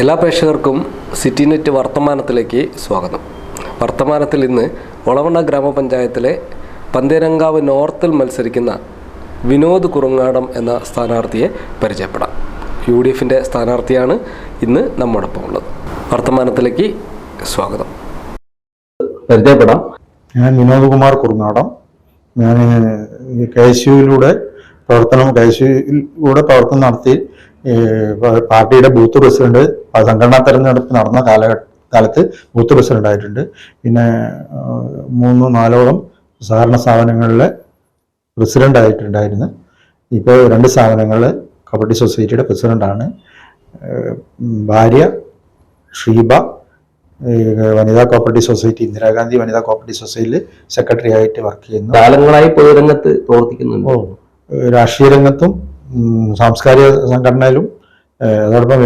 എല്ലാ പ്രേക്ഷകർക്കും city net വർത്തമാനത്തിലേക്ക് സ്വാഗതം. വർത്തമാനത്തിൽ ഇന്ന് ഒളവണ്ണ ഗ്രാമപഞ്ചായത്തിലെ പന്തേരങ്കാവ് നോർത്തിൽ മത്സരിക്കുന്ന വിനോദ് കുറുങ്ങാടം എന്ന സ്ഥാനാർത്ഥിയെ പരിചയപ്പെടാം. യു ഡി എഫിന്റെ സ്ഥാനാർത്ഥിയാണ് ഇന്ന് നമ്മോടൊപ്പം ഉള്ളത്. വർത്തമാനത്തിലേക്ക് സ്വാഗതം. പരിചയപ്പെടാം. ഞാൻ വിനോദ് കുമാർ കുറുങ്ങാടം. ഞാൻ കെ എസ് പ്രവർത്തനം കെ എസ് യുയിലൂടെ പ്രവർത്തനം നടത്തി പാർട്ടിയുടെ ബൂത്ത് പ്രസിഡന്റ് സംഘടനാ തെരഞ്ഞെടുപ്പ് നടന്ന കാലഘട്ട കാലത്ത് ബൂത്ത് പ്രസിഡന്റ് ആയിട്ടുണ്ട്. പിന്നെ മൂന്നോ നാലോളം സഹകരണ സ്ഥാപനങ്ങളിലെ പ്രസിഡന്റ് ആയിട്ടുണ്ടായിരുന്നു. ഇപ്പോൾ രണ്ട് സ്ഥാപനങ്ങളിൽ കബഡി സൊസൈറ്റിയുടെ പ്രസിഡന്റാണ് ആണ്. ഭാര്യ ഷീബ വനിതാ കോപ്പറേറ്റീവ് സൊസൈറ്റി ഇന്ദിരാഗാന്ധി വനിതാ കോപ്പറേറ്റീവ് സൊസൈറ്റിയിൽ സെക്രട്ടറി ആയിട്ട് വർക്ക് ചെയ്യുന്നു. കാലങ്ങളായി പൊതുരംഗത്ത് പ്രവർത്തിക്കുന്നുണ്ട്. രാഷ്ട്രീയ രംഗത്തും സാംസ്കാരിക സംഘടനയിലും അതോടൊപ്പം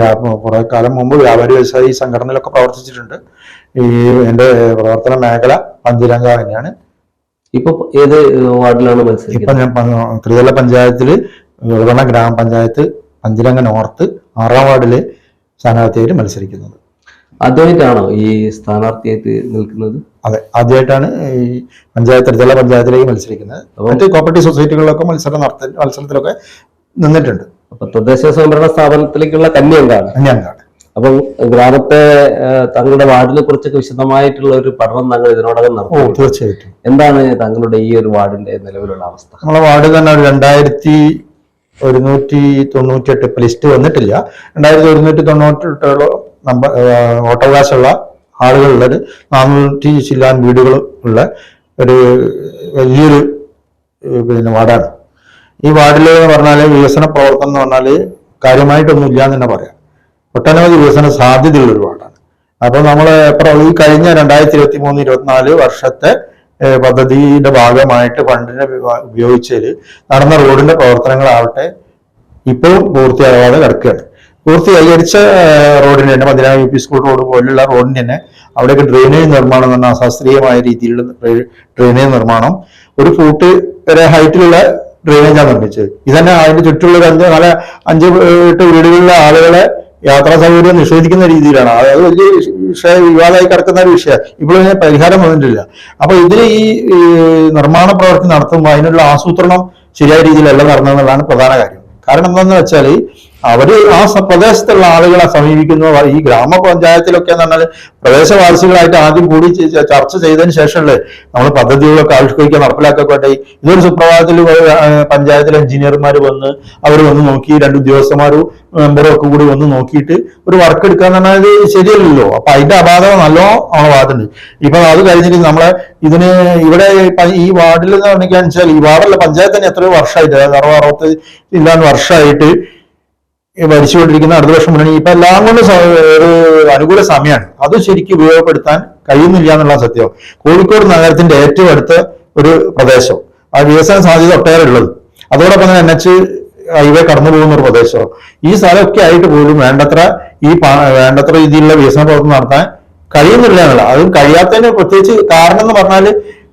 കുറേ കാലം മുമ്പ് വ്യാപാരി വ്യവസായി സംഘടനയിലൊക്കെ പ്രവർത്തിച്ചിട്ടുണ്ട്. ഈ എന്റെ പ്രവർത്തന മേഖല പഞ്ചരംഗ തന്നെയാണ്. ഇപ്പൊ ഏത് വാർഡിലാണ് ഇപ്പൊ ഞാൻ ത്രിതല പഞ്ചായത്തിൽ വെളുവണ്ണ ഗ്രാമപഞ്ചായത്ത് പഞ്ചരംഗ നോർത്ത് ആറാം വാർഡിലെ സ്ഥാനാർത്ഥിയായിട്ട് മത്സരിക്കുന്നത്. ആദ്യമായിട്ടാണോ ഈ സ്ഥാനാർത്ഥിയായിട്ട് നിൽക്കുന്നത്? അതെ ആദ്യമായിട്ടാണ് ഈ പഞ്ചായത്ത് ത്രിതല പഞ്ചായത്തിലേക്ക് മത്സരിക്കുന്നത്. മറ്റ് കോപ്പറേറ്റീവ് സൊസൈറ്റികളിലൊക്കെ മത്സരം നടത്തി മത്സരത്തിലൊക്കെ നിന്നിട്ടുണ്ട്. അപ്പൊ തദ്ദേശ സ്വയംഭരണ സ്ഥാപനത്തിലേക്കുള്ള കന്യങ്കാണ് കന്യാങ്കാണ് അപ്പം ഗ്രാമത്തെ തങ്ങളുടെ വാർഡിനെ കുറിച്ചൊക്കെ വിശദമായിട്ടുള്ള ഒരു പഠനം താങ്കൾ ഇതിനോടകം നടത്തും. തീർച്ചയായിട്ടും. എന്താണ് താങ്കളുടെ ഈ ഒരു വാർഡിന്റെ നിലവിലുള്ള അവസ്ഥ? നമ്മളെ വാർഡ് തന്നെ ഒരു രണ്ടായിരത്തി ഒരുന്നൂറ്റി തൊണ്ണൂറ്റെട്ട് ഇപ്പൊ ലിസ്റ്റ് വന്നിട്ടില്ല. രണ്ടായിരത്തി ഒരുന്നൂറ്റി തൊണ്ണൂറ്റെട്ടോളം നമ്പർ വോട്ടവകാശമുള്ള ആളുകളുള്ളത് നാനൂറ്റി ചില്ലാൻ വീടുകൾ ഉള്ള ഒരു വലിയൊരു പിന്നെ വാർഡാണ്. ഈ വാർഡിൽ എന്ന് പറഞ്ഞാൽ വികസന പ്രവർത്തനം എന്ന് പറഞ്ഞാൽ കാര്യമായിട്ടൊന്നും ഇല്ല എന്ന് തന്നെ പറയാം. ഒട്ടനവധി വികസന സാധ്യതയുള്ള ഒരു വാർഡാണ്. അപ്പോൾ നമ്മൾ ഈ കഴിഞ്ഞ രണ്ടായിരത്തി ഇരുപത്തി മൂന്ന് ഇരുപത്തിനാല് വർഷത്തെ പദ്ധതിയുടെ ഭാഗമായിട്ട് ഫണ്ടിനെ ഉപയോഗിച്ചതിൽ നടന്ന റോഡിന്റെ പ്രവർത്തനങ്ങളാവട്ടെ ഇപ്പോഴും പൂർത്തിയാകാതെ കിടക്കുകയാണ്. പൂർത്തീകരിച്ച റോഡിന് തന്നെ പതിനാറ് യു പി സ്കൂൾ റോഡ് പോലുള്ള റോഡിന് തന്നെ അവിടെയൊക്കെ ഡ്രെയിനേജ് നിർമ്മാണം എന്ന് പറഞ്ഞാൽ അശാസ്ത്രീയമായ രീതിയിലുള്ള ഡ്രെയിനേജ് നിർമ്മാണം. ഒരു ഫൂട്ട് വരെ ഹൈറ്റിലുള്ള ഡ്രെയിനേജാണ് നിർമ്മിച്ചത്. ഇതന്നെ അതിന്റെ ചുറ്റുള്ള അഞ്ച് നാല് അഞ്ച് എട്ട് വീടുകളിലെ ആളുകളെ യാത്രാ സൗകര്യം നിഷേധിക്കുന്ന രീതിയിലാണ്. അത് വലിയ വിഷയ വിവാദമായി കിടക്കുന്ന ഒരു വിഷയം. ഇപ്പോഴും ഇതിന് പരിഹാരം വന്നിട്ടില്ല. അപ്പൊ ഇതിൽ ഈ നിർമ്മാണ പ്രവൃത്തി നടത്തുമ്പോൾ അതിനുള്ള ആസൂത്രണം ശരിയായ രീതിയിലല്ല നടന്നതെന്നുള്ളതാണ് പ്രധാന കാര്യം. കാരണം എന്താണെന്ന് വെച്ചാൽ അവർ ആ പ്രദേശത്തുള്ള ആളുകളെ സമീപിക്കുന്ന. ഈ ഗ്രാമപഞ്ചായത്തിലൊക്കെ എന്ന് പറഞ്ഞാൽ പ്രദേശവാസികളായിട്ട് ആദ്യം കൂടി ചർച്ച ചെയ്തതിന് ശേഷമല്ലേ നമ്മൾ പദ്ധതികളൊക്കെ ആവിഷ്കരിക്കാൻ നടപ്പിലാക്കൊക്കെ വേണ്ടി ഇതൊരു സുപ്രഭാതത്തിൽ പഞ്ചായത്തിലെ എഞ്ചിനീയർമാർ വന്ന് അവർ വന്ന് നോക്കി രണ്ട് ഉദ്യോഗസ്ഥന്മാരും മെമ്പറും ഒക്കെ കൂടി വന്ന് നോക്കിയിട്ട് ഒരു വർക്ക് എടുക്കാന്ന് പറഞ്ഞാൽ ഇത് ശരിയല്ലല്ലോ. അപ്പൊ അതിന്റെ അപാധ നല്ലോ നമ്മളെ വാർഡുണ്ട്. ഇപ്പൊ അത് കഴിഞ്ഞിട്ട് നമ്മളെ ഇതിന് ഇവിടെ ഈ വാർഡിൽ എന്ന് പറഞ്ഞാൽ ഈ വാർഡിലെ പഞ്ചായത്ത് തന്നെ എത്രയോ വർഷമായിട്ട് അറുപത് അറുപത്തി ഇല്ലാന്ന് വർഷമായിട്ട് ഭരിച്ചുകൊണ്ടിരിക്കുന്ന അടുത്ത വർഷം മുന്നണി. ഇപ്പൊ എല്ലാം കൊണ്ട് ഒരു അനുകൂല സമയമാണ്. അത് ശരിക്കും ഉപയോഗപ്പെടുത്താൻ കഴിയുന്നില്ല എന്നുള്ള സത്യം. കോഴിക്കോട് നഗരത്തിന്റെ ഏറ്റവും അടുത്ത ഒരു പ്രദേശം. ആ വികസന സാധ്യത ഒട്ടേറെ ഉള്ളത്. അതോടൊപ്പം തന്നെ എൻ എച്ച് ഹൈവേ കടന്നു പോകുന്ന ഒരു പ്രദേശം. ഈ സ്ഥലമൊക്കെ ആയിട്ട് പോലും വേണ്ടത്ര ഈ വേണ്ടത്ര രീതിയിലുള്ള വികസന പ്രവർത്തനം നടത്താൻ കഴിയുന്നില്ല എന്നുള്ള അതും കഴിയാത്തതിന് പ്രത്യേകിച്ച് കാരണം എന്ന് പറഞ്ഞാൽ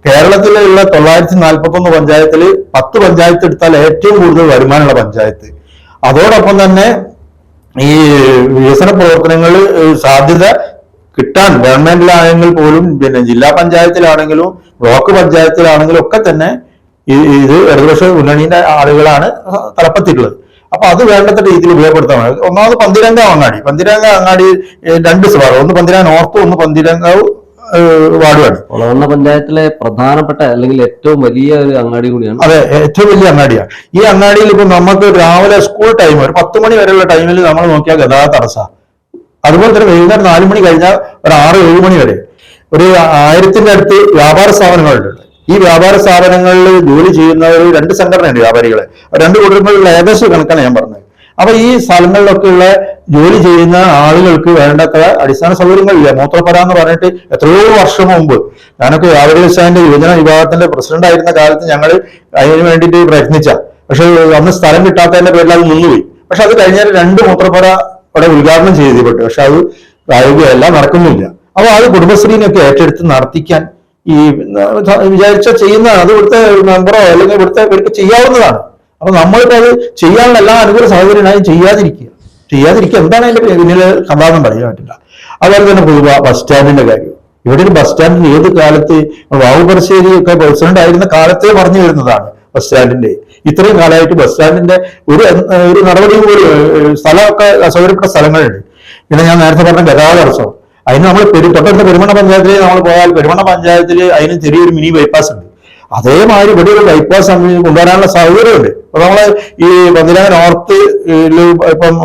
കേരളത്തിലുള്ള തൊള്ളായിരത്തി നാൽപ്പത്തി പഞ്ചായത്തിൽ പത്ത് പഞ്ചായത്ത് എടുത്താൽ ഏറ്റവും കൂടുതൽ വരുമാനമുള്ള പഞ്ചായത്ത്. അതോടൊപ്പം തന്നെ ഈ വികസന പ്രവർത്തനങ്ങൾ സാധ്യത കിട്ടാൻ ഗവൺമെന്റിലാണെങ്കിൽ പോലും പിന്നെ ജില്ലാ പഞ്ചായത്തിലാണെങ്കിലും ബ്ലോക്ക് പഞ്ചായത്തിലാണെങ്കിലും ഒക്കെ തന്നെ ഇത് ഇടതുപക്ഷ മുന്നണിയുടെ ആളുകളാണ് തലപ്പത്തിട്ടുള്ളത് അപ്പൊ അത് വേണ്ടത്ര രീതിയിൽ ഉപയോഗപ്പെടുത്താൻ മതി. ഒന്നാമത് പന്തിരങ്ക അങ്ങാടി. പന്തിരങ്ക അങ്ങാടി രണ്ട് സ്വാർ ഒന്ന് പന്തിരാ നോർത്തും ഒന്ന് പന്തിരങ്കാവ് വാർഡുമാണ് ഒളവണ്ണ പഞ്ചായത്തിലെ പ്രധാനപ്പെട്ട അല്ലെങ്കിൽ ഏറ്റവും വലിയ ഒരു അങ്ങാടി കൂടിയാണ്. അതെ ഏറ്റവും വലിയ അങ്ങാടിയാണ് ഈ അങ്ങാടിയിൽ ഇപ്പൊ നമുക്ക് രാവിലെ സ്കൂൾ ടൈം ഒരു പത്ത് മണി വരെയുള്ള ടൈമിൽ നമ്മൾ നോക്കിയാൽ ഗതാഗത തടസ്സ. അതുപോലെ തന്നെ വൈകുന്നേരം നാല് മണി കഴിഞ്ഞാൽ ഒരു ആറ് ഏഴ് മണി വരെ. ഒരു ആയിരത്തിന്റെ അടുത്ത് വ്യാപാര സ്ഥാപനങ്ങളുണ്ട്. ഈ വ്യാപാര സ്ഥാപനങ്ങളിൽ ജോലി ചെയ്യുന്നവർ രണ്ട് സംഘടനയുണ്ട് വ്യാപാരികളെ. രണ്ട് കുടുംബങ്ങളിലുള്ള ഏകദേശം കണക്കാണ് ഞാൻ പറഞ്ഞത്. അപ്പൊ ഈ സ്ഥലങ്ങളിലൊക്കെയുള്ള ജോലി ചെയ്യുന്ന ആളുകൾക്ക് വേണ്ടത്ര അടിസ്ഥാന സൗകര്യങ്ങളില്ല. മൂത്രപ്പര എന്ന് പറഞ്ഞിട്ട് എത്രയോ വർഷം മുമ്പ് ഞാനൊക്കെ യാതൊരു വ്യവസായന്റെ യുവജന വിഭാഗത്തിന്റെ പ്രസിഡന്റ് ആയിരുന്ന കാലത്ത് ഞങ്ങൾ അതിന് വേണ്ടിയിട്ട് പ്രയത്നിച്ച. പക്ഷെ അന്ന് സ്ഥലം കിട്ടാത്തതിന്റെ പേരിൽ അത് നിന്നുപോയി. പക്ഷെ അത് കഴിഞ്ഞാൽ രണ്ട് മൂത്രപ്പര അവിടെ ഉദ്ഘാടനം ചെയ്തിപ്പെട്ടു പക്ഷെ അത് പ്രായോഗികമല്ല നടക്കുന്നില്ല. അപ്പൊ അത് കുടുംബശ്രീനൊക്കെ ഏറ്റെടുത്ത് നടത്തിക്കാൻ ഈ വിചാരിച്ച ചെയ്യുന്നതാണ് അത് ഇവിടുത്തെ മെമ്പറോ അല്ലെങ്കിൽ ഇവിടുത്തെ ഇവർക്ക് ചെയ്യാവുന്നതാണ്. അപ്പൊ നമ്മളിപ്പോ അത് ചെയ്യാനുള്ള എല്ലാ അനുകൂല സാഹചര്യങ്ങളായും ചെയ്യാതിരിക്കുക. ചെയ്യാതിരിക്കുക എന്താണ് അതിന്റെ പിന്നിൽ കഥാന്നും പറയാൻ പറ്റില്ല അതുപോലെ തന്നെ പൊതുവ ബസ് സ്റ്റാൻഡിന്റെ കാര്യം. ഇവിടെ ഒരു ബസ് സ്റ്റാൻഡിൽ ഏത് കാലത്ത് വാവുപറശ്ശേരി ഒക്കെ പ്രസിഡന്റ് ആയിരുന്ന കാലത്തെ പറഞ്ഞു വരുന്നതാണ് ബസ് സ്റ്റാൻഡിന്റെ ഇത്രയും കാലമായിട്ട് ബസ് സ്റ്റാൻഡിന്റെ ഒരു ഒരു നടപടി പോലും സ്ഥലമൊക്കെ അസൗകര്യപ്പെട്ട സ്ഥലങ്ങളുണ്ട്. പിന്നെ ഞാൻ നേരത്തെ പറഞ്ഞ ഗതാഗത തടസ്സം അതിന് നമ്മൾ തൊട്ടടുത്ത പെരുമണ്ണ പഞ്ചായത്തിലേക്ക് നമ്മൾ പോയാൽ പെരുമണ പഞ്ചായത്തിൽ അതിന് ചെറിയൊരു മിനി ബൈപ്പാസ് ഉണ്ട്. അതേമാതിരി ഇവിടെ ഒരു ബൈപ്പാസ് കൊണ്ടുവരാനുള്ള സൗകര്യമുണ്ട് അപ്പൊ നമ്മൾ ഈ വന്നിരാ നോർത്ത് ഇപ്പം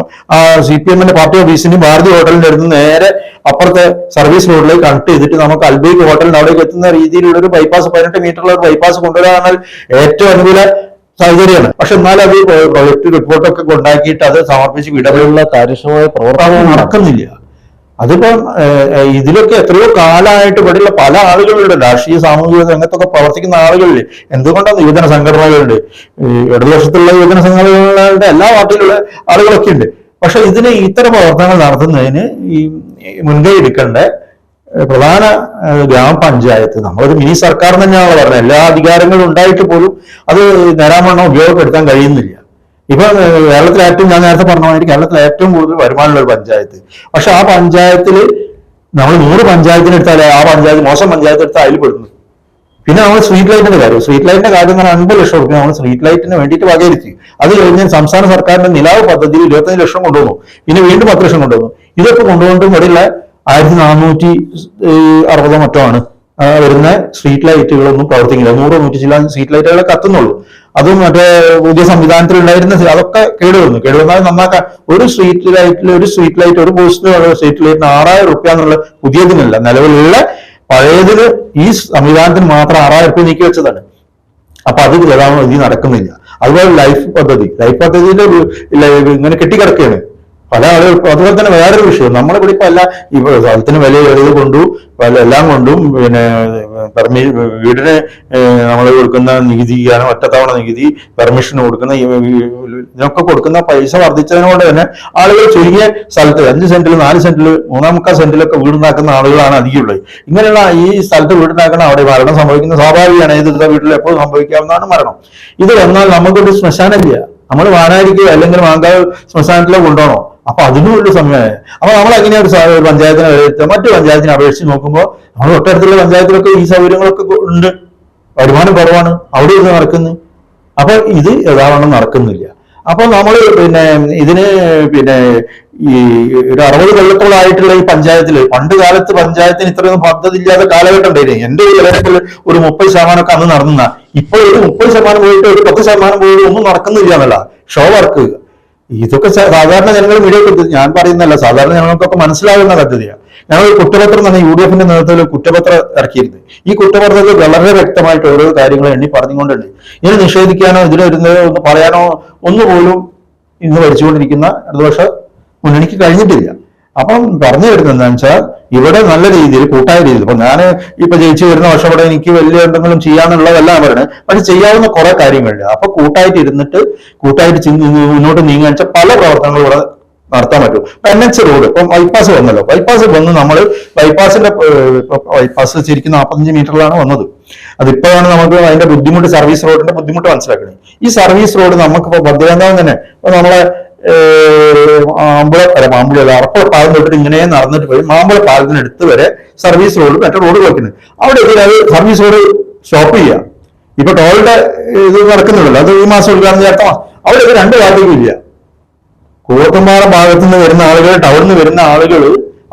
സി പി എമ്മിന്റെ പാർട്ടി ഓഫീസിന്റെയും ഭാരതി ഹോട്ടലിന്റെ അടുത്ത് നേരെ അപ്പുറത്തെ സർവീസ് റോഡിലേക്ക് കണക്ട് ചെയ്തിട്ട് നമുക്ക് അൽബേക്ക് ഹോട്ടലിന് അവിടേക്ക് എത്തുന്ന രീതിയിലുള്ള ഒരു ബൈപ്പാസ് പതിനെട്ട് മീറ്ററുള്ള ഒരു ബൈപ്പാസ് കൊണ്ടുവരാൻ ഏറ്റവും അനുകൂല സാഹചര്യമാണ് പക്ഷെ എന്നാലും അത് പ്രൊജക്ട് റിപ്പോർട്ടൊക്കെ ഉണ്ടാക്കിയിട്ട് അത് സമർപ്പിച്ച് വിടവുള്ള കാര്യക്ഷമമായ പ്രവർത്തനങ്ങൾ നടക്കുന്നില്ല. അതിപ്പം ഇതിലൊക്കെ എത്രയോ കാലമായിട്ട് ഇവിടെയുള്ള പല ആളുകളുണ്ട്. രാഷ്ട്രീയ സാമൂഹിക രംഗത്തൊക്കെ പ്രവർത്തിക്കുന്ന ആളുകളിൽ എന്തുകൊണ്ടാണ് യുവജന സംഘടനകളുണ്ട്? ഇടതുപക്ഷത്തുള്ള യുവജന സംഘടനകളുടെ എല്ലാ പാർട്ടിയിലുള്ള ആളുകളൊക്കെ ഉണ്ട്. പക്ഷെ ഇതിന് ഇത്തരം പ്രവർത്തനങ്ങൾ നടത്തുന്നതിന് ഈ മുൻകൈ എടുക്കേണ്ട പ്രധാന ഗ്രാമപഞ്ചായത്ത് നമ്മളൊരു മിനി സർക്കാർ തന്നെയാണല്ലോ പറഞ്ഞത്. എല്ലാ അധികാരങ്ങളും ഉണ്ടായിട്ട് പോലും അത് നേരാമണ്ണം ഉപയോഗപ്പെടുത്താൻ കഴിയുന്നില്ല. ഇപ്പൊ കേരളത്തിലെ ഏറ്റവും ഞാൻ നേരത്തെ പറഞ്ഞ മാതിരി കേരളത്തിൽ ഏറ്റവും കൂടുതൽ വരുമാനമുള്ള ഒരു പഞ്ചായത്ത്. പക്ഷെ ആ പഞ്ചായത്തിൽ നമ്മൾ നൂറ് പഞ്ചായത്തിന് എടുത്താൽ ആ പഞ്ചായത്ത് മോശം പഞ്ചായത്ത് എടുത്താൽ അതിൽ പെടുന്നു. പിന്നെ നമ്മൾ സ്ട്രീറ്റ് ലൈറ്റിന്റെ കാര്യം. സ്ട്രീറ്റ് ലൈറ്റിന്റെ കാര്യം എന്ന് പറഞ്ഞാൽ അൻപത് ലക്ഷം റുപ്യ നമ്മൾ സ്ട്രീറ്റ് ലൈറ്റിന് വേണ്ടിയിട്ട് വകയിരുത്തി. അത് കഴിഞ്ഞ് സംസ്ഥാന സർക്കാരിന്റെ നിലാവ് പദ്ധതിയിൽ ഇരുപത്തഞ്ച് ലക്ഷം കൊണ്ടുവന്നു. പിന്നെ വീണ്ടും പത്ത് ലക്ഷം കൊണ്ടുവന്നു. ഇതൊക്കെ കൊണ്ടുകൊണ്ടും ഇവിടെയുള്ള ആയിരത്തി നാനൂറ്റി അറുപതോ മറ്റോ ആണ്. വരുന്ന സ്ട്രീറ്റ് ലൈറ്റുകളൊന്നും പ്രവർത്തിക്കില്ല നൂറ് നൂറ്റി ചില സ്ട്രീറ്റ് ലൈറ്റുകളെ കത്തുന്നുള്ളൂ. അതും മറ്റേ പുതിയ സംവിധാനത്തിൽ ഉണ്ടായിരുന്ന അതൊക്കെ കേടുവന്നു കേടുവന്നാൽ നന്നാക്കാൻ ഒരു സ്ട്രീറ്റ് ലൈറ്റിൽ ഒരു സ്ട്രീറ്റ് ലൈറ്റ് ഒരു പോസ്റ്റിന് സ്ട്രീറ്റ് ലൈറ്റിന് ആറായിരം റുപ്യ എന്നുള്ള പുതിയതിനല്ല. നിലവിലുള്ള പഴയതിന് ഈ സംവിധാനത്തിന് മാത്രം ആറായിരം റുപ്യ നീക്കി വെച്ചതാണ്. അപ്പൊ അത് ഇത് നടക്കുന്നില്ല. അതുപോലെ ലൈഫ് പദ്ധതി. ലൈഫ് പദ്ധതിയിൽ ഇങ്ങനെ കെട്ടിക്കിടക്കുകയാണ്. പല ആളുകൾ അതുപോലെ തന്നെ വേറൊരു വിഷയം. നമ്മളിവിടെ ഇപ്പൊ എല്ലാ ഈ സ്ഥലത്തിന് വില ഏറിയത് കൊണ്ടും എല്ലാം കൊണ്ടും പിന്നെ പെർമി വീടിന് നമ്മൾ കൊടുക്കുന്ന നികുതിയാണ് ഒറ്റത്തവണ നികുതി പെർമിഷൻ കൊടുക്കുന്ന ഇതിനൊക്കെ കൊടുക്കുന്ന പൈസ വർദ്ധിച്ചതിനോട് തന്നെ ആളുകൾ ചുരുങ്ങിയ സ്ഥലത്ത് അഞ്ച് സെന്റിൽ നാല് സെന്റിൽ മൂന്നാം മുക്കാൽ സെന്റിലൊക്കെ വീടുണ്ടാക്കുന്ന ആളുകളാണ് അധികമുള്ളത്. ഇങ്ങനെയുള്ള ഈ സ്ഥലത്ത് വീടുണ്ടാക്കുന്ന അവിടെ മരണം സംഭവിക്കുന്ന സ്വാഭാവികമാണ്. ഏത് വീട്ടിൽ എപ്പോഴും സംഭവിക്കാവുന്നതാണ് മരണം. ഇത് വന്നാൽ നമുക്കൊരു ശ്മശാനമില്ല. നമ്മൾ വാനായിരിക്കോ അല്ലെങ്കിൽ മാങ്കാവ് ശ്മശാനത്തിലോ കൊണ്ടുപോകണോ? അപ്പൊ അതിനും ഒരു സമയമായി. അപ്പൊ നമ്മൾ അങ്ങനെ ഒരു പഞ്ചായത്തിനെ വിലയിരുത്തുക മറ്റു പഞ്ചായത്തിനെ അപേക്ഷിച്ച് നോക്കുമ്പോൾ നമ്മൾ തൊട്ടടുത്തുള്ള പഞ്ചായത്തിലൊക്കെ ഈ സൗകര്യങ്ങളൊക്കെ ഉണ്ട്. വരുമാനം കുറവാണ്. അവിടെ ഇത് നടക്കുന്നു. അപ്പൊ ഇത് യഥാവണ്ണം നടക്കുന്നില്ല. അപ്പൊ നമ്മൾ പിന്നെ ഇതിന് പിന്നെ ഈ ഒരു അറുപത് കൊല്ലത്തോളായിട്ടുള്ള ഈ പഞ്ചായത്തിൽ പണ്ട് കാലത്ത് പഞ്ചായത്തിന് ഇത്രയൊന്നും പദ്ധതി ഇല്ലാത്ത കാലഘട്ടം ഉണ്ടായിരുന്നു എന്റെ ഒരു ഒരു മുപ്പത് ശതമാനമൊക്കെ അന്ന് നടന്ന ഇപ്പോൾ ഒരു മുപ്പത് ശതമാനം പോയിട്ട് ഒരു പത്ത് ശതമാനം പോയിട്ട് ഒന്നും നടക്കുന്നില്ല എന്നല്ല. ഷോ വർക്ക് ഇതൊക്കെ സാധാരണ ജനങ്ങൾ മീഡിയ ഞാൻ പറയുന്നല്ല സാധാരണ ജനങ്ങൾക്കൊക്കെ മനസ്സിലാകുന്ന പദ്ധതിയാണ് ഞങ്ങൾ കുറ്റപത്രം തന്നെ യു ഡി എഫിന്റെ നേതൃത്വത്തിൽ കുറ്റപത്രം ഇറക്കിയിരുന്നു. ഈ കുറ്റപത്രത്തിൽ വളരെ വ്യക്തമായിട്ട് ഓരോ കാര്യങ്ങൾ എണ്ണി പറഞ്ഞുകൊണ്ടുണ്ട്. ഇതിനെ നിഷേധിക്കാനോ ഇതിലൊരുന്നോ ഒന്ന് പറയാനോ ഒന്നുപോലും ഇന്ന് ഭരിച്ചുകൊണ്ടിരിക്കുന്ന ഇടതുപക്ഷ മുന്നണിക്ക് കഴിഞ്ഞിട്ടില്ല. അപ്പം പറഞ്ഞു വരുന്നത് എന്താണെന്ന് വെച്ചാൽ ഇവിടെ നല്ല രീതിയിൽ കൂട്ടായ രീതിയിൽ. ഇപ്പൊ ഞാൻ ഇപ്പൊ ജയിച്ചു വരുന്ന വർഷം ഇവിടെ എനിക്ക് വലിയ എന്തെങ്കിലും ചെയ്യാന്നുള്ളതല്ല പറയുന്നത് പക്ഷെ ചെയ്യാവുന്ന കുറെ കാര്യങ്ങളുണ്ട്. അപ്പൊ കൂട്ടായിട്ട് ഇരുന്നിട്ട് കൂട്ടായിട്ട് മുന്നോട്ട് നീങ്ങാൻ വെച്ചാൽ പല പ്രവർത്തനങ്ങളും ഇവിടെ നടത്താൻ പറ്റും. എൻ എച്ച് റോഡ് ഇപ്പം ബൈപ്പാസ് വന്നല്ലോ. ബൈപ്പാസ് വന്ന് നമ്മൾ ബൈപ്പാസിന്റെ ബൈപ്പാസ് ശരിക്കും നാൽപ്പത്തഞ്ച് മീറ്ററിലാണ് വന്നത്. അതിപ്പോഴാണ് നമുക്ക് അതിന്റെ ബുദ്ധിമുട്ട് സർവീസ് റോഡിന്റെ ബുദ്ധിമുട്ട് മനസ്സിലാക്കുന്നത് ഈ സർവീസ് റോഡ് നമുക്കിപ്പോ ഭദ്രതാന്തം തന്നെ ഇപ്പൊ നമ്മളെ മാമ്പുഴ അല്ല അറപ്പുഴ പാലം തൊട്ടിട്ട് ഇങ്ങനെ നടന്നിട്ട് പോയി മാമ്പുഴ പാലത്തിനടുത്ത് വരെ സർവീസ് റോഡ് മറ്റേ റോഡ് വെക്കുന്നത് അവിടെ എത്തി അത് സർവീസ് റോഡ് സ്റ്റോപ്പ് ചെയ്യുക ഇപ്പൊ ടോളിന്റെ ഇത് നടക്കുന്നുണ്ടല്ലോ. അത് ഈ മാസം ഉദ്ഘാടനം ചേർത്തമാ അവിടെ രണ്ട് പാർട്ടിക്കും ഇല്ല. കൂവത്തുംപാറ ഭാഗത്തു നിന്ന് വരുന്ന ആളുകൾ ടൗണിൽ നിന്ന് വരുന്ന ആളുകൾ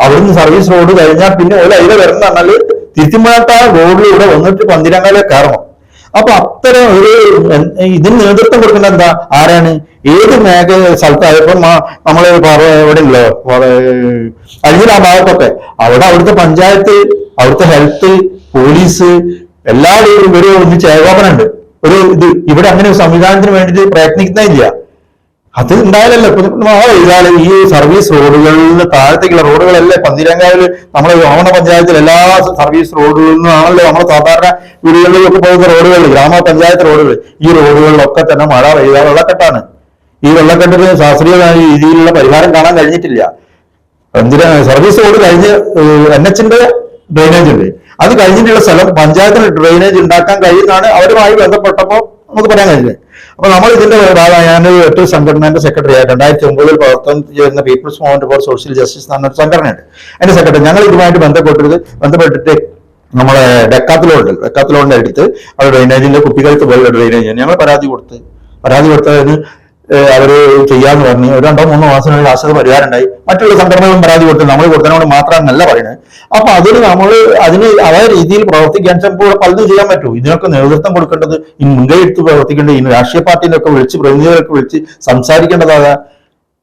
അവിടുന്ന് സർവീസ് റോഡ് കഴിഞ്ഞാൽ പിന്നെ ഒരു അതിലെ വരുന്ന പറഞ്ഞാൽ തിരുത്തിമാട്ട റോഡിലൂടെ വന്നിട്ട് പന്തിരങ്ങാലെ കയറണം. അപ്പൊ അത്തരം ഒരു ഇതിന് നേതൃത്വം കൊടുക്കേണ്ട എന്താ? ആരാണ്? ഏത് മേഖല സ്ഥലത്തായപ്പോൾ നമ്മൾ ഇവിടെ ഉള്ളോ അഴിഞ്ഞിൽ ആ ഭാഗത്തൊക്കെ. അവിടെ അവിടുത്തെ പഞ്ചായത്ത് അവിടുത്തെ ഹെൽത്ത് പോലീസ് എല്ലാവരും ഒരു ഒന്നിച്ച് ഏകോപനമുണ്ട്. ഒരു ഇത് ഇവിടെ അങ്ങനെ ഒരു സംവിധാനത്തിന് വേണ്ടിയിട്ട് പ്രയത്നിക്കുന്നില്ല അത് ഉണ്ടായാലല്ലോ? ഇപ്പൊ പെയ്താൽ ഈ സർവീസ് റോഡുകളിൽ താഴത്തേക്കുള്ള റോഡുകളല്ലേ? പന്തിരങ്കാവിൽ നമ്മളെ ഓണ പഞ്ചായത്തിൽ എല്ലാ സർവീസ് റോഡുകളിൽ നിന്നാണല്ലോ നമ്മൾ സാധാരണ വീടുകളിലൊക്കെ പോകുന്ന റോഡുകൾ ഗ്രാമപഞ്ചായത്ത് റോഡുകൾ ഈ റോഡുകളിലൊക്കെ തന്നെ മഴ പെയ്താൽ വെള്ളക്കെട്ടാണ് ഈ വെള്ളക്കെട്ടിന് ശാസ്ത്രീയമായ രീതിയിലുള്ള പരിഹാരം കാണാൻ കഴിഞ്ഞിട്ടില്ല. എന്തിനാ? സർവീസ് റോഡ് കഴിഞ്ഞ് എൻ എച്ചിന്റെ ഡ്രെയിനേജ് ഉണ്ട് അത് കഴിഞ്ഞിട്ടുള്ള സ്ഥലം പഞ്ചായത്തിന് ഡ്രെയിനേജ് ഉണ്ടാക്കാൻ കഴിയുന്നതാണ് അവരുമായി ബന്ധപ്പെട്ടപ്പോൾ നമുക്ക് പറയാൻ കഴിഞ്ഞത് അപ്പൊ നമ്മൾ ഇതിന്റെ ഞാൻ എട്ട് സംഘടനയുടെ സെക്രട്ടറി ആയിട്ട് രണ്ടായിരത്തി ഒമ്പതിൽ പ്രവർത്തനം ചെയ്യുന്ന people's movement for social justice എന്ന് പറഞ്ഞൊരു സംഘടനയുണ്ട്. അതിന്റെ സെക്രട്ടറി ഞങ്ങൾ ഇതുമായിട്ട് ബന്ധപ്പെട്ടത് ബന്ധപ്പെട്ടിട്ട് നമ്മളെ ഡെക്കാത്തലോണ്ട് ഡെക്കാത്തലോണിന്റെ അടുത്ത് അവിടെ ഡ്രെയിനേജിന്റെ കുപ്പികൾക്ക് പോലുള്ള ഡ്രെയിനേജ് ഞങ്ങൾ പരാതി കൊടുത്ത് പരാതി കൊടുത്തതിന് അവർ ചെയ്യാന്ന് പറഞ്ഞു ഒരു രണ്ടോ മൂന്നോ മാസത്തിനുള്ള ശാശ്വത പരിഹാരം ഉണ്ടായി മറ്റുള്ള സംഘടനകളും പരാതി കൊടുത്തു നമ്മൾ കൊടുത്തതിനോട് മാത്രമെന്നല്ല പറയുന്നത്. അപ്പൊ അതിന് നമ്മൾ അതിന് അതേ രീതിയിൽ പ്രവർത്തിക്കാൻ ചിലപ്പോൾ പലതും ചെയ്യാൻ പറ്റൂ. ഇതിനൊക്കെ നേതൃത്വം കൊടുക്കേണ്ടത് ഈ മുൻകൈ എടുത്ത് പ്രവർത്തിക്കേണ്ടത് ഈ രാഷ്ട്രീയ പാർട്ടിയിലൊക്കെ വിളിച്ച് പ്രതിനിധികളൊക്കെ വിളിച്ച് സംസാരിക്കേണ്ടതാക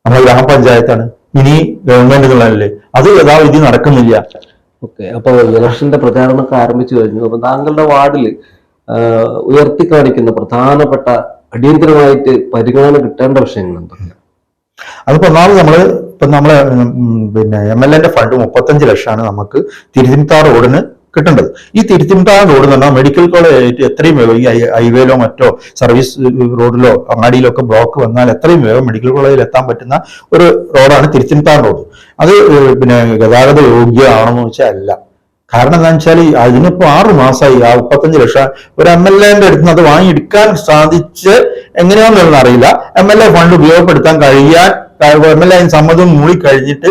നമ്മുടെ ഗ്രാമപഞ്ചായത്താണ്. ഇനി ഗവൺമെന്റുകളല്ലേ അത് യഥാവിധി നടക്കുന്നില്ല. ഓക്കെ അപ്പൊ ഇലക്ഷന്റെ പ്രചാരണമൊക്കെ ആരംഭിച്ചു കഴിഞ്ഞു. അപ്പൊ താങ്കളുടെ വാർഡിൽ ഉയർത്തി കാണിക്കുന്ന പ്രധാനപ്പെട്ട അടിയന്തരമായിട്ട് പരിഗണന കിട്ടേണ്ട വിഷയങ്ങൾ എന്തൊക്കെയാണ് അതിപ്പോ ഒന്നാമത് നമ്മൾ ഇപ്പൊ നമ്മൾ പിന്നെ എം എൽ എന്റെ ഫണ്ട് മുപ്പത്തഞ്ച് ലക്ഷമാണ് നമുക്ക് തിരുത്തിമുത്താർ റോഡിന് കിട്ടേണ്ടത്. ഈ തിരുത്തിമുത്താർ റോഡ് എന്ന് പറഞ്ഞാൽ മെഡിക്കൽ കോളേജ് എത്രയും വേഗം ഈ ഹൈവേയിലോ മറ്റോ സർവീസ് റോഡിലോ അങ്ങാടിയിലോ ഒക്കെ ബ്ലോക്ക് വന്നാൽ എത്രയും വേഗം മെഡിക്കൽ കോളേജിൽ എത്താൻ പറ്റുന്ന ഒരു റോഡാണ് തിരുത്തിമുത്താർ റോഡ്. അത് പിന്നെ ഗതാഗത യോഗ്യമാണെന്ന് വെച്ചാൽ അല്ല. കാരണം എന്താ വെച്ചാൽ അതിനിപ്പോ ആറു മാസമായി ആ മുപ്പത്തഞ്ച് ലക്ഷം ഒരു എം എൽ എന്റെ അടുത്ത് അത് വാങ്ങിയെടുക്കാൻ സാധിച്ച് എങ്ങനെയാണെന്നുള്ളത് അറിയില്ല. എം എൽ എ ഫണ്ട് ഉപയോഗപ്പെടുത്താൻ കഴിയാൻ എം എൽ എ സമ്മതം മൂടി കഴിഞ്ഞിട്ട്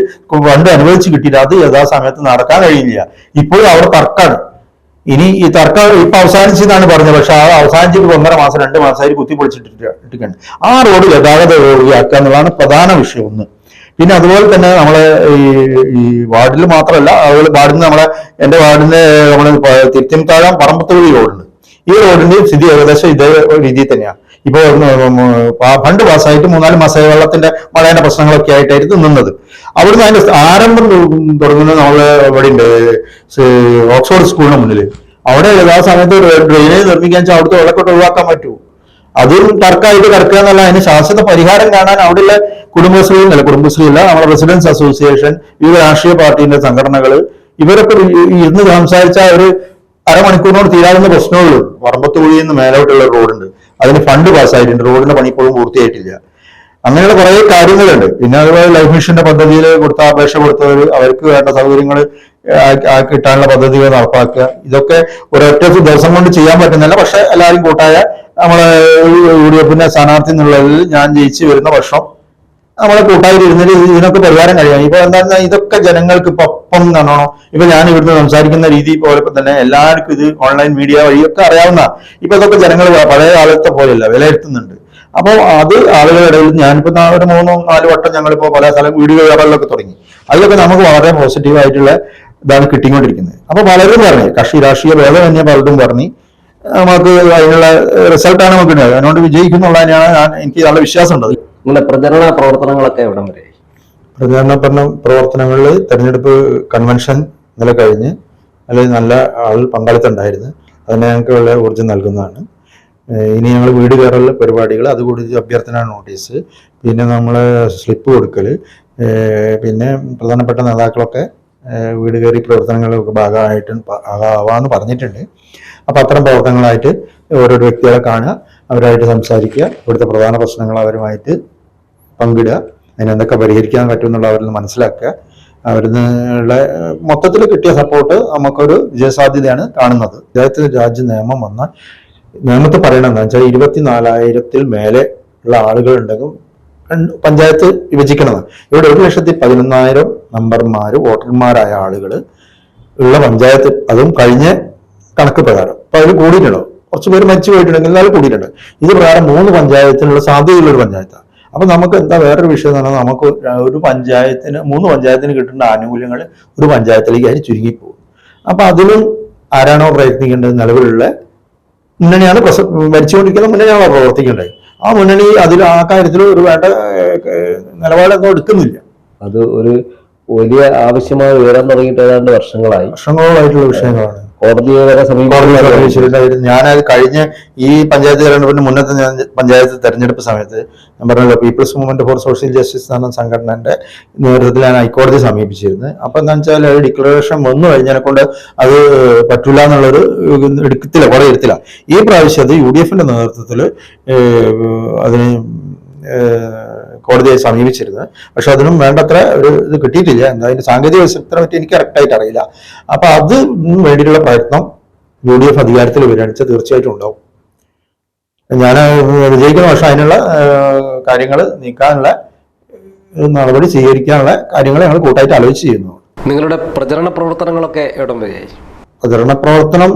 ഫണ്ട് അനുവദിച്ച് കിട്ടിയിട്ട് അത് യഥാസമയത്ത് നടക്കാൻ കഴിയില്ല. ഇപ്പോഴും അവിടെ തർക്കാണ്. ഇനി ഈ തർക്കം ഇപ്പൊ അവസാനിച്ചെന്നാണ് പറഞ്ഞത്. പക്ഷെ ആ അവസാനിച്ചിട്ട് ഒന്നര മാസം രണ്ട് മാസമായി കുത്തി പൊളിച്ചിട്ടിരിക്കുകയാണ് ആ റോഡ് ഗതാഗത ഒഴിവാക്കുക എന്നുള്ളതാണ് പ്രധാന വിഷയം ഒന്ന്. പിന്നെ അതുപോലെ തന്നെ നമ്മളെ ഈ ഈ വാർഡിൽ മാത്രമല്ല അതുപോലെ വാർഡിൽ നമ്മളെ എന്റെ വാർഡിന്റെ നമ്മൾ തിരുത്തിമുത്താഴം പറമ്പത്തുവഴി റോഡുണ്ട്. ഈ റോഡിന്റെ സ്ഥിതി ഏകദേശം ഇതേ രീതിയിൽ തന്നെയാണ്. ഇപ്പോ പണ്ട് ഉം, പാ- ഫണ്ട് പാസ്സായിട്ട് മൂന്നാൽ മാസമായി വെള്ളത്തിന്റെ മഴയുടെ പ്രശ്നങ്ങളൊക്കെ ആയിട്ടായിരുന്നു നിന്നത്. അവിടുന്ന് അതിന്റെ ആരംഭം തുടങ്ങുന്നത് നമ്മൾ ഇവിടെ ഉണ്ട് ഓക്സ്ഫോർഡ് സ്കൂളിന് മുന്നിൽ അവിടെ ആ സമയത്ത് ഡ്രെയിനേജ് നിർമ്മിക്കാൻ വെച്ചാൽ അവിടുത്തെ വെള്ളക്കെട്ട് ഒഴിവാക്കാൻ പറ്റുമോ? അതും തർക്കമായിട്ട് കിടക്കുക എന്നല്ല അതിന് ശാശ്വത പരിഹാരം കാണാൻ അവിടെയുള്ള കുടുംബശ്രീ അല്ല കുടുംബശ്രീ അല്ല നമ്മുടെ റെസിഡൻസ് അസോസിയേഷൻ വിവിധ രാഷ്ട്രീയ പാർട്ടിന്റെ സംഘടനകൾ ഇവരൊക്കെ ഇരുന്ന് സംസാരിച്ച ഒരു അരമണിക്കൂറിനോട് തീരാവുന്ന പ്രശ്നമുള്ളൂ പറമ്പത്ത് കുഴിയിൽ നിന്ന് മേലോട്ടുള്ള റോഡുണ്ട്. അതിന് ഫണ്ട് പാസ്സായിട്ടുണ്ട്. റോഡിന്റെ പണി ഇപ്പോഴും പൂർത്തിയായിട്ടില്ല. അങ്ങനെയുള്ള കുറെ കാര്യങ്ങളുണ്ട്. പിന്നെ അതുപോലെ ലൈഫ് മിഷന്റെ പദ്ധതിയിൽ കൊടുത്ത അപേക്ഷ കൊടുത്തവർ അവർക്ക് വേണ്ട സൗകര്യങ്ങൾ കിട്ടാനുള്ള പദ്ധതികൾ നടപ്പാക്കുക. ഇതൊക്കെ ഒരൊറ്റ ദിവസം കൊണ്ട് ചെയ്യാൻ പറ്റുന്നില്ല പക്ഷെ എല്ലാവരും കൂട്ടായ നമ്മളെ യു ഡി എഫിന്റെ സ്ഥാനാർത്ഥി എന്നുള്ളതിൽ ഞാൻ ജയിച്ചു വരുന്ന വർഷം നമ്മളെ കൂട്ടായി ഇരുന്നിട്ട് ഇതിനൊക്കെ പരിഹാരം കഴിയാം ഇപ്പൊ എന്താ ഇതൊക്കെ ജനങ്ങൾക്ക് ഇപ്പൊ ഒപ്പം ഇപ്പൊ ഞാൻ ഇവിടുന്ന് സംസാരിക്കുന്ന രീതി പോലെ തന്നെ എല്ലാവർക്കും ഇത് ഓൺലൈൻ മീഡിയ വഴിയൊക്കെ അറിയാവുന്ന ഇപ്പൊ ഇതൊക്കെ ജനങ്ങൾ പഴയ കാലത്തെ പോലെയല്ല വിലയിരുത്തുന്നുണ്ട്. അപ്പോൾ അത് ആളുകളുടെ ഇടയിൽ ഞാനിപ്പോ ഒരു മൂന്നോ നാല് വട്ടം ഞങ്ങളിപ്പോ പല സ്ഥലം വീഡിയോ കയറലൊക്കെ തുടങ്ങി. അതിലൊക്കെ നമുക്ക് വളരെ പോസിറ്റീവ് ആയിട്ടുള്ള ഇതാണ് കിട്ടിക്കൊണ്ടിരിക്കുന്നത്. അപ്പൊ പലരും പറഞ്ഞു കക്ഷി രാഷ്ട്രീയ ഭേദം തന്നെ പലരും പറഞ്ഞു. നമുക്ക് അതിനുള്ള റിസൾട്ടാണ് നമുക്ക് ഉണ്ടായത്. അതുകൊണ്ട് വിജയിക്കുന്നുള്ളതിനാണ് ഞാൻ എനിക്ക് നല്ല വിശ്വാസമുണ്ട്. നിങ്ങളുടെ പ്രചരണ പ്രവർത്തനങ്ങളൊക്കെ എവിടം വരെ? പ്രചാരണ പ്രവർത്തനങ്ങളിൽ തെരഞ്ഞെടുപ്പ് കൺവെൻഷൻ ഇന്നലെ കഴിഞ്ഞ് അതിൽ നല്ല ആൾ പങ്കാളിത്തം ഉണ്ടായിരുന്നു അതിന് ഞങ്ങൾക്ക് വളരെ ഊർജം നൽകുന്നതാണ്. ഇനി ഞങ്ങൾ വീട് കയറൽ പരിപാടികൾ അതുകൂടി അഭ്യർത്ഥന നോട്ടീസ് പിന്നെ നമ്മൾ സ്ലിപ്പ് കൊടുക്കൽ പിന്നെ പ്രധാനപ്പെട്ട നേതാക്കളൊക്കെ വീട് കയറി പ്രവർത്തനങ്ങളൊക്കെ ഭാഗമായിട്ട് ആവാമെന്ന് പറഞ്ഞിട്ടുണ്ട്. അപ്പം അത്തരം പ്രവർത്തനങ്ങളായിട്ട് ഓരോ വ്യക്തികളെ കാണുക അവരായിട്ട് സംസാരിക്കുക ഇവിടുത്തെ പ്രധാന പ്രശ്നങ്ങൾ അവരുമായിട്ട് പങ്കിടുക അതിനെന്തൊക്കെ പരിഹരിക്കാൻ പറ്റും എന്നുള്ള അവരിൽ നിന്ന് മനസ്സിലാക്കുക. അവരിൽ നിന്നുള്ള മൊത്തത്തിൽ കിട്ടിയ സപ്പോർട്ട് നമുക്കൊരു വിജയസാധ്യതയാണ് കാണുന്നത്. അദ്ദേഹത്തിന് രാജ്യ നിയമം വന്നാൽ നിയമത്തിൽ പറയണത് എന്താ വെച്ചാൽ ഇരുപത്തിനാലായിരത്തിൽ മേലെ ഉള്ള ആളുകൾ ഉണ്ടെങ്കിൽ പഞ്ചായത്ത് വിഭജിക്കണത്. ഇവിടെ ഒരു ലക്ഷത്തി പതിനൊന്നായിരം മെമ്പർമാർ വോട്ടർമാരായ ആളുകൾ ഉള്ള പഞ്ചായത്ത് അതും കഴിഞ്ഞ കണക്ക് പ്രകാരം. അപ്പൊ അതിൽ കൂടിയിട്ടുണ്ടോ? കുറച്ച് പേര് മരിച്ചു പോയിട്ടുണ്ടെങ്കിൽ എന്നാലും കൂടിയിട്ടുണ്ട്. ഇത് പ്രകാരം മൂന്ന് പഞ്ചായത്തിനുള്ള സാധ്യതയുള്ള ഒരു പഞ്ചായത്താണ് അപ്പൊ നമുക്ക് എന്താ വേറൊരു വിഷയം എന്ന് പറഞ്ഞാൽ നമുക്ക് ഒരു പഞ്ചായത്തിന് മൂന്ന് പഞ്ചായത്തിന് കിട്ടേണ്ട ആനുകൂല്യങ്ങൾ ഒരു പഞ്ചായത്തിലേക്ക് അതിന് ചുരുങ്ങിപ്പോകും. അപ്പൊ അതിലും ആരാണോ പ്രയത്നിക്കേണ്ടത്? നിലവിലുള്ള മുന്നണിയാണ് പ്രസ- മരിച്ചുകൊണ്ടിരിക്കുന്ന മുന്നണിയാണോ പ്രവർത്തിക്കേണ്ടത്? ആ മുന്നണി അതിൽ ആ കാര്യത്തിൽ ഒരു വേണ്ട നിലപാടൊന്നും എടുക്കുന്നില്ല. അത് ഒരു വലിയ ആവശ്യമായി ഉയരാൻ തുടങ്ങിയിട്ട് ഏതാണ്ട് വർഷങ്ങളായി. വർഷങ്ങളോളായിട്ടുള്ള വിഷയങ്ങളാണ്. കോടതിയെ വരെ ഞാൻ സമീപിച്ചിട്ടുണ്ടായിരുന്നു ഞാനത് കഴിഞ്ഞ ഈ പഞ്ചായത്ത് തെരഞ്ഞെടുപ്പിന് മുന്നത്തെ ഞാൻ പഞ്ചായത്ത് തെരഞ്ഞെടുപ്പ് സമയത്ത് ഞാൻ പറഞ്ഞല്ലോ people's movement for social justice എന്ന സംഘടനന്റെ നേതൃത്വത്തിൽ ഞാൻ ഹൈക്കോടതി സമീപിച്ചിരുന്നു. അപ്പൊ എന്താ വെച്ചാൽ അത് ഡിക്ലറേഷൻ വന്നു കഴിഞ്ഞതിനെ കൊണ്ട് അത് പറ്റൂല എന്നുള്ളൊരു എടുക്കത്തില്ല കുറെ എടുത്തില്ല. ഈ പ്രാവശ്യം അത് യു ഡി എഫിന്റെ നേതൃത്വത്തിൽ അതിന് കോടതിയെ സമീപിച്ചിരുന്നത്. പക്ഷെ അതിനും വേണ്ടത്ര ഒരു ഇത് കിട്ടിയിട്ടില്ല. എന്താ അതിന്റെ സാങ്കേതിക വശത്തിനെ പറ്റി എനിക്ക് കറക്റ്റായിട്ട് അറിയില്ല. അപ്പൊ അത് വേണ്ടിയിട്ടുള്ള പ്രയത്നം യു ഡി എഫ് അധികാരത്തിൽ വരികയാണെന്ന് തീർച്ചയായിട്ടും ഉണ്ടാവും. ഞാൻ വിജയിക്കുന്ന പക്ഷെ അതിനുള്ള കാര്യങ്ങൾ നീക്കാനുള്ള നടപടി സ്വീകരിക്കാനുള്ള കാര്യങ്ങൾ ഞങ്ങൾ കൂട്ടായിട്ട് ആലോചിച്ച് ചെയ്യുന്നു. നിങ്ങളുടെ പ്രചരണ പ്രവർത്തനങ്ങളൊക്കെ എവിടം വരെയായി പ്രചരണ പ്രവർത്തനം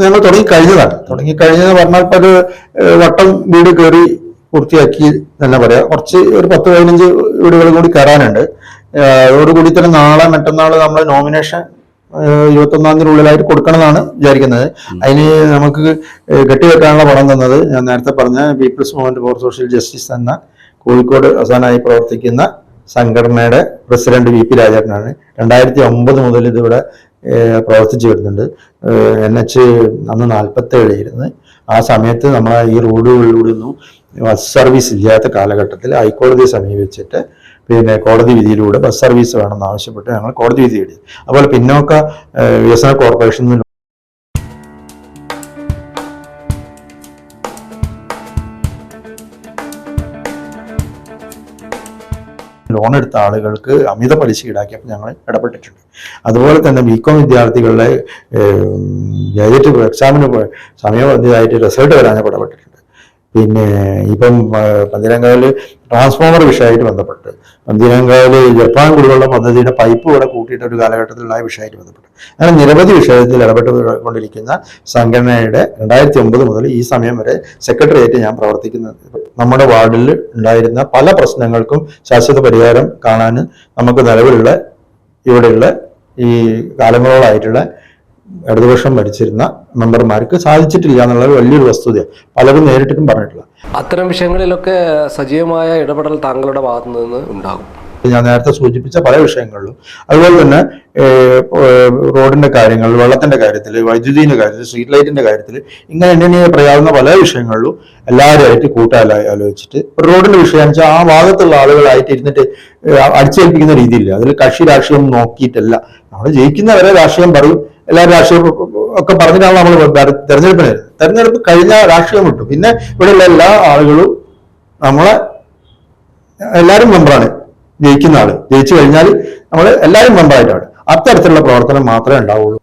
ഞങ്ങൾ തുടങ്ങി കഴിഞ്ഞതാണ്. തുടങ്ങി കഴിഞ്ഞതെന്ന് പറഞ്ഞാൽ ഇപ്പൊ ഒരു വട്ടം വീട് കയറി പൂർത്തിയാക്കി തന്നെ പറയാം. കുറച്ച് ഒരു പത്ത് പതിനഞ്ച് വീടുകൾ കൂടി കയറാനുണ്ട്. അതോടുകൂടി തന്നെ നാളെ മറ്റന്നാൾ നമ്മൾ നോമിനേഷൻ ഇരുപത്തൊന്നാം തീയതി ഉള്ളിലായിട്ട് കൊടുക്കണമെന്നാണ് വിചാരിക്കുന്നത്. അതിന് നമുക്ക് കെട്ടിവെക്കാനുള്ള പണം തന്നത് ഞാൻ നേരത്തെ പറഞ്ഞ people's movement for social justice എന്ന കോഴിക്കോട് അവസാനമായി പ്രവർത്തിക്കുന്ന സംഘടനയുടെ പ്രസിഡന്റ് വി പി രാജേട്ടനാണ്. രണ്ടായിരത്തി ഒമ്പത് മുതൽ ഇതിവിടെ പ്രവർത്തിച്ചു വരുന്നുണ്ട്. എൻ എച്ച് അന്ന് നാൽപ്പത്തേഴായിരുന്നു ആ സമയത്ത് നമ്മളെ ഈ റോഡുകളിലൂടെ ഒന്നും ബസ് സർവീസ് ഇല്ലാത്ത കാലഘട്ടത്തിൽ ഹൈക്കോടതിയെ സമീപിച്ചിട്ട് പിന്നെ കോടതി വിധിയിലൂടെ ബസ് സർവീസ് വേണമെന്ന് ആവശ്യപ്പെട്ട് ഞങ്ങൾ കോടതി വിധി എഴുതി. അതുപോലെ പിന്നോക്ക വികസന കോർപ്പറേഷൻ ലോൺ എടുത്ത ആളുകൾക്ക് അമിത പലിശ ഈടാക്കിയപ്പോൾ ഞങ്ങൾ ഇടപെട്ടിട്ടുണ്ട്. അതുപോലെ തന്നെ ബികോം വിദ്യാർത്ഥികളുടെ ഗേജറ്റ് എക്സാമിന് സമയബന്ധിതമായിട്ട് റിസൾട്ട് വരാൻ ഇടപെട്ടിട്ടുണ്ട്. പിന്നെ ഇപ്പം പന്തിരങ്കാവിൽ ട്രാൻസ്ഫോമർ വിഷയമായിട്ട് ബന്ധപ്പെട്ട് പന്തിരങ്കാവിൽ ജപ്പാൻ കുടിവെള്ള പദ്ധതിയുടെ പൈപ്പ് ഇവിടെ കൂട്ടിയിട്ട് ഒരു കാലഘട്ടത്തിലുള്ള ആ വിഷയമായിട്ട് ബന്ധപ്പെട്ട്. അങ്ങനെ നിരവധി വിഷയത്തിൽ ഇടപെട്ട് കൊണ്ടിരിക്കുന്ന സംഘടനയുടെ രണ്ടായിരത്തി ഒമ്പത് മുതൽ ഈ സമയം വരെ സെക്രട്ടറിയേറ്റ് ഞാൻ പ്രവർത്തിക്കുന്നത്. നമ്മുടെ വാർഡിൽ ഉണ്ടായിരുന്ന പല പ്രശ്നങ്ങൾക്കും ശാശ്വത പരിഹാരം കാണാൻ നമുക്ക് നിലവിലുള്ള ഇവിടെയുള്ള ഈ കാലങ്ങളോളായിട്ടുള്ള ഇടതുപക്ഷം ഭരിച്ചിരുന്ന മെമ്പർമാർക്ക് സാധിച്ചിട്ടില്ല എന്നുള്ളത് വലിയൊരു വസ്തുതയാണ്. പലരും നേരിട്ടിട്ടും പറഞ്ഞിട്ടില്ല. അത്തരം വിഷയങ്ങളിലൊക്കെ സജീവമായ ഇടപെടൽ താങ്കളുടെ ഭാഗത്തു നിന്ന് ഉണ്ടാകും. ഞാൻ നേരത്തെ സൂചിപ്പിച്ച പല വിഷയങ്ങളിലും. അതുപോലെ തന്നെ റോഡിന്റെ കാര്യങ്ങൾ വെള്ളത്തിന്റെ കാര്യത്തിൽ വൈദ്യുതിന്റെ കാര്യത്തിൽ സ്ട്രീറ്റ് ലൈറ്റിന്റെ കാര്യത്തിൽ ഇങ്ങനെ എന്നെ പറയാവുന്ന പല വിഷയങ്ങളിലും എല്ലാവരുമായിട്ട് കൂട്ടാലായി ആലോചിച്ചിട്ട് ഒരു റോഡിന്റെ വിഷയം വെച്ചാൽ ആ ഭാഗത്തുള്ള ആളുകളായിട്ട് ഇരുന്നിട്ട് അടിച്ചേൽപ്പിക്കുന്ന രീതിയില്ല. അതിൽ കക്ഷി രാഷ്ട്രീയം നോക്കിയിട്ടല്ല. നമ്മൾ ജയിക്കുന്നവരെ രാഷ്ട്രീയം പറയും. എല്ലാവരും രാഷ്ട്രീയ ഒക്കെ പറഞ്ഞിട്ടാണ് നമ്മൾ തെരഞ്ഞെടുപ്പിന്. തെരഞ്ഞെടുപ്പ് കഴിഞ്ഞ രാഷ്ട്രീയം വിട്ടു. പിന്നെ ഇവിടെയുള്ള എല്ലാ ആളുകളും നമ്മളെ എല്ലാവരും മെമ്പറാണ് ജയിക്കുന്ന ആൾ. ജയിച്ചു കഴിഞ്ഞാൽ നമ്മൾ എല്ലാവരും മെമ്പറായിട്ടാണ് അത്തരത്തിലുള്ള പ്രവർത്തനം മാത്രമേ ഉണ്ടാവുള്ളൂ.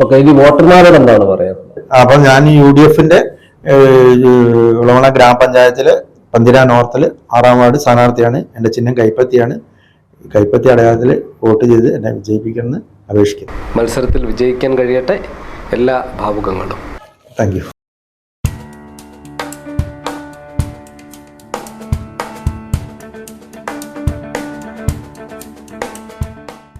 ഓക്കെ ഇനി വോട്ടർമാരോട് എന്താണ് പറയുന്നത് അപ്പൊ ഞാൻ യു ഡി എഫിന്റെ ഉളവണ ഗ്രാമപഞ്ചായത്തിൽ പന്തിര നോർത്തിൽ ആറാം വാർഡ് സ്ഥാനാർത്ഥിയാണ്. എന്റെ ചിഹ്നം കൈപ്പത്തിയാണ്. കൈപ്പത്തി അടയാളത്തിൽ വോട്ട് ചെയ്ത് എന്നെ വിജയിപ്പിക്കണമെന്ന് അപേക്ഷിക്കുന്നു. മത്സരത്തിൽ വിജയിക്കാൻ കഴിയട്ടെ എല്ലാ ഭാവുകങ്ങളും. Thank you